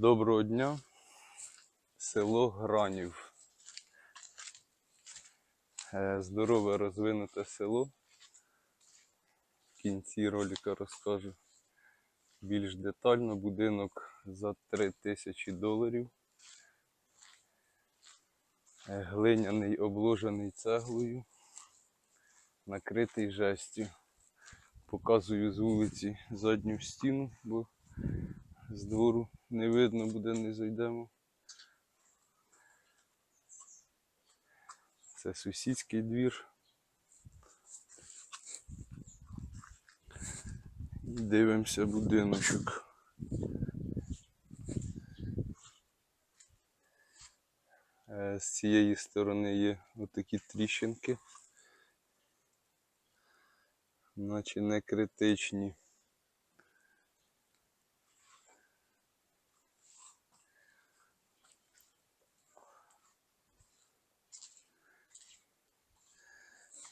Доброго дня, село Гранів. Е, Здорове розвинуте село. В кінці ролика розкажу більш детально. Будинок за 3 тисячі доларів. Е, Глиняний обложений цеглою, накритий жестю. Показую з вулиці задню стіну, бо з двору не видно буде, не зайдемо. Це сусідський двір. І дивимося будиночок. Е, З цієї сторони є отакі тріщинки, наче не критичні.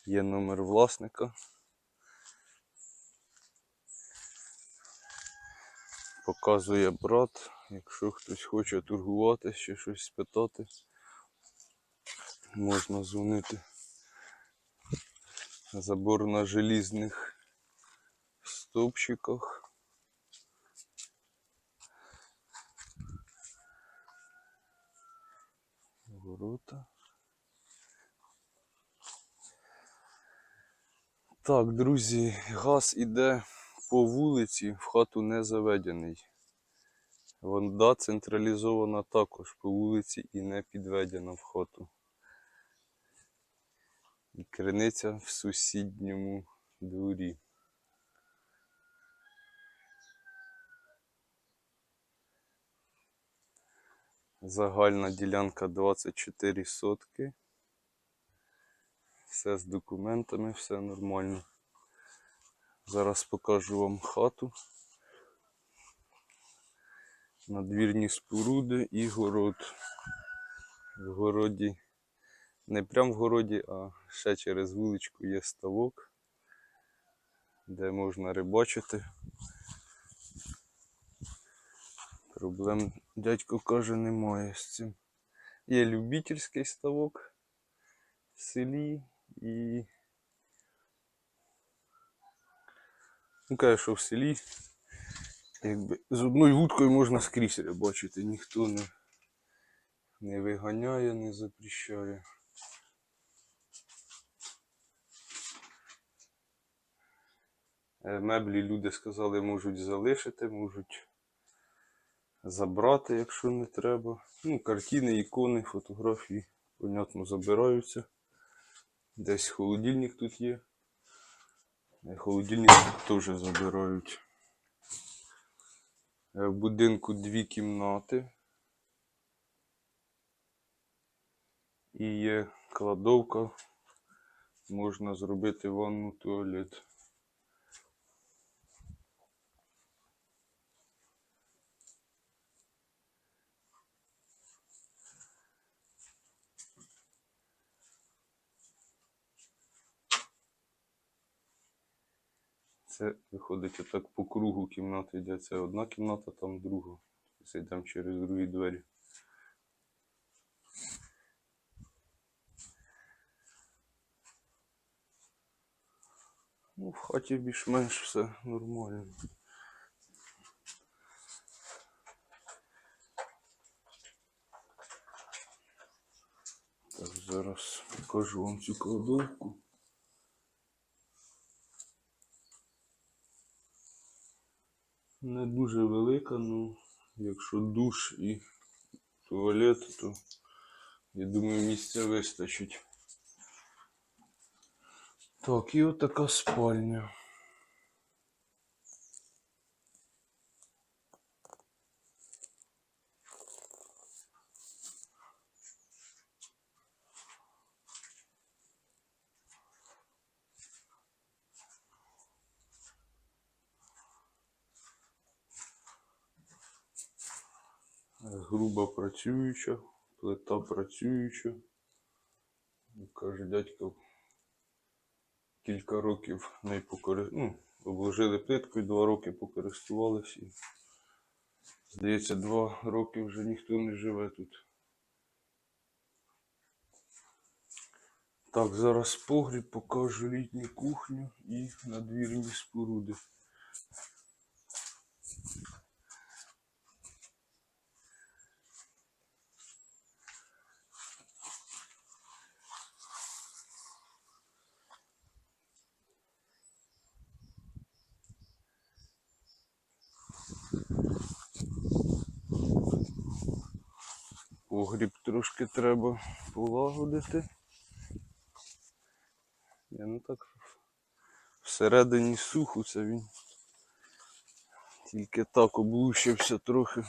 Є номер власника. Показує брат, якщо хтось хоче торгувати чи щось спитати, можна дзвонити. Забор на желізних стовпчиках. Ворота. Так, друзі, газ іде по вулиці, в хату не заведений. Вода централізована також по вулиці і не підведена в хату. І криниця в сусідньому дворі. Загальна ділянка 24 сотки. Все з документами, все нормально. Зараз покажу вам хату. Надвірні споруди і город. В городі, не прямо в городі, а ще через вуличку є ставок, де можна рибачити. Проблем, дядько каже, немає з цим. Є любительський ставок в селі і. Ну, каже, що в селі якби одною вудкою можна скрізь рибачити, ніхто не, не виганяє, не запрещає. Е, Меблі люди сказали, можуть залишити, можуть забрати, якщо не треба. Ну, картини, ікони, фотографії, понятно, забираються. Десь холодильник тут є. Е, Холодильник теж забирають. Е, В будинку дві кімнати. І є кладовка. Можна зробити ванну туалет. Це виходить отак по кругу кімнати йде. Це одна кімната, там друга. Зайдемо через другі двері. Ну, в хаті більш-менш все нормально. Так, зараз покажу вам цю кладовку. Не дуже велика, ну якщо душ і туалет, то я думаю місця вистачить. Так, і отака спальня. Грубо працююча, плита працююча. Каже, дядько кілька років не покори... ну, обложили плиткою, два роки покористувалися Здається, два роки вже ніхто не живе тут. Так, зараз погріб, покажу літню кухню і надвірні споруди. Погріб трошки треба полагодити. Я ну так всередині сухо це він. Тільки так облущився трохи.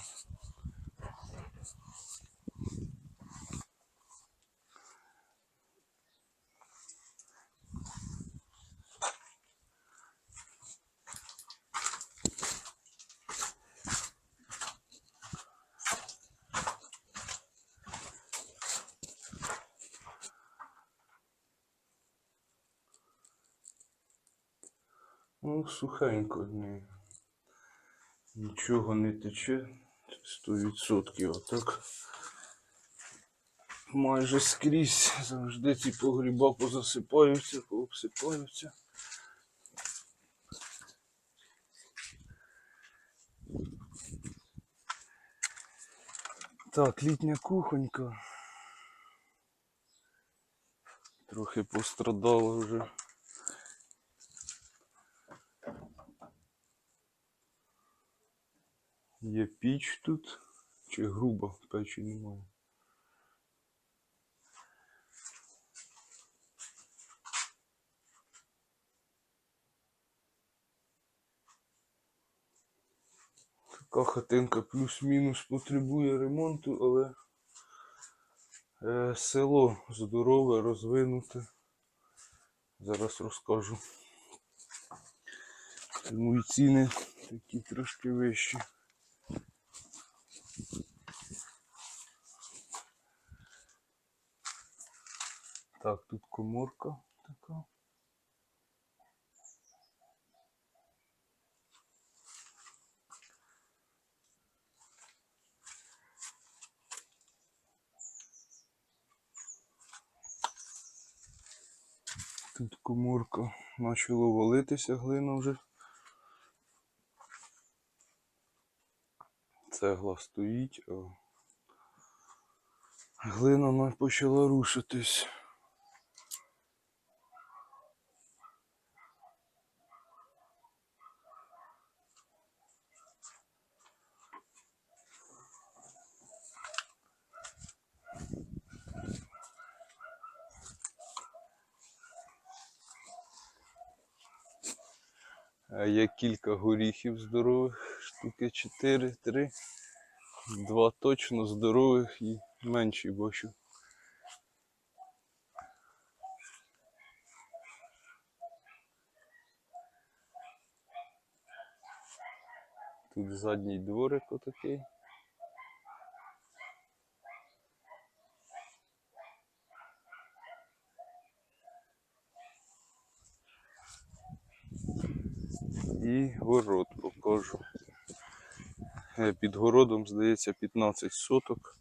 Ну, сухенько не. Нічого не тече. 100%. А так майже скрізь завжди ці погріба позасипаються, пообсипаються. Так, літня кухонька. Трохи пострадала вже. Є піч тут, чи грубо печі немає. Така хатинка плюс-мінус потребує ремонту, але е, село здорове, розвинуте. Зараз розкажу. Тому і ціни такі трошки вищі. Так, тут коморка така. Тут коморка почало валитися глина вже. Цегла стоїть, а глина почала рушитись. Є кілька горіхів здорових, штуки 4, 3. Два точно здорових і менші бачу. Тут задній дворик отакий. І город покажу. Е, Під городом, здається, 15 соток.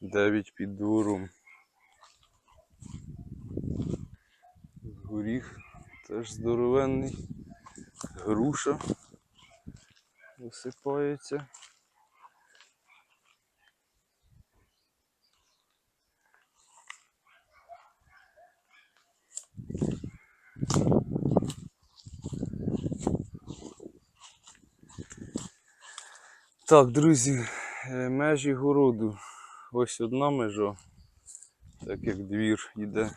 9 під двором. Горіх теж здоровенний. Груша висипається. Так, друзі, е, межі городу. Ось одна межа, так як двір йде.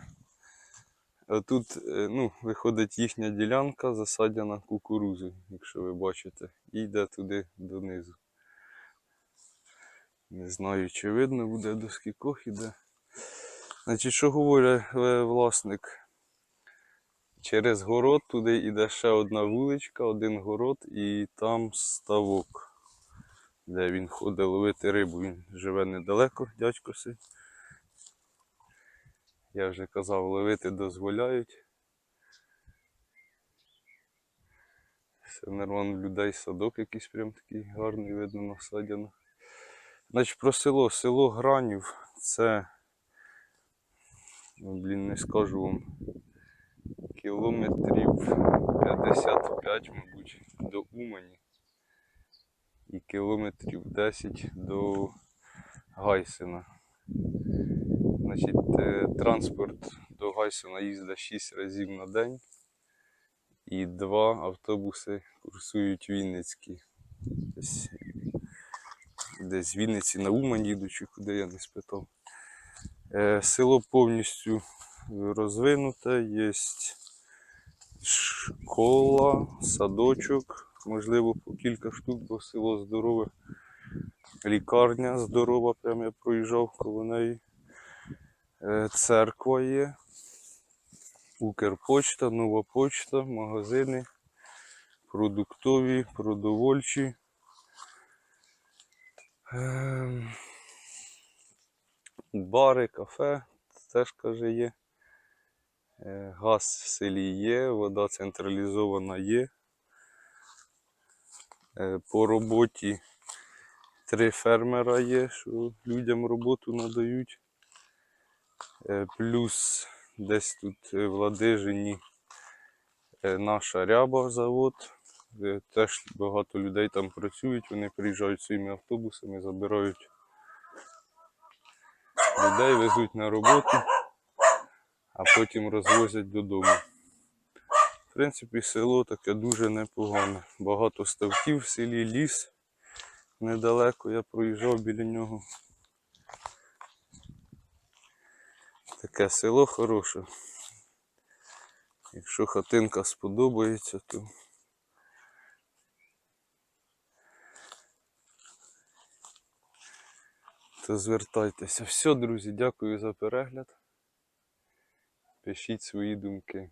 А тут е, ну, виходить їхня ділянка, засадяна кукурузою, якщо ви бачите, і йде туди донизу. Не знаю, чи видно буде до скількох іде. Значить, що говорить е, власник? Через город туди йде ще одна вуличка, один город і там ставок де він ходить ловити рибу. Він живе недалеко, дядько си. Я вже казав, ловити дозволяють. Це нормально людей садок якийсь прям такий гарний, видно насадяно. Значить, про село. Село Гранів це, ну, блін, не скажу вам, кілометрів 55, мабуть, до Умані. І кілометрів 10 до Гайсина. Значить, е, транспорт до Гайсина їздить 6 разів на день. І два автобуси курсують Вінницькі. Десь, десь Вінниці на Умань їдучи, куди я не спитав. Е, село повністю розвинуте, є школа, садочок, можливо, по кілька штук, бо село здорове. Лікарня здорова, прям я проїжджав коло неї. Е, церква є. Укрпочта, нова почта, магазини, продуктові, продовольчі. Ем, Бари, кафе теж каже є. Е, Газ в селі є, вода централізована є. Е, По роботі три фермера є, що людям роботу надають. Е, Плюс десь тут е, в Ладижині наша ряба завод. Теж багато людей там працюють, вони приїжджають своїми автобусами, забирають людей, везуть на роботу, а потім розвозять додому. Принципі, село таке дуже непогане. Багато ставків в селі, ліс недалеко, я проїжджав біля нього. Таке село хороше. Якщо хатинка сподобається, то то звертайтеся. Все, друзі, дякую за перегляд. Пишіть свої думки.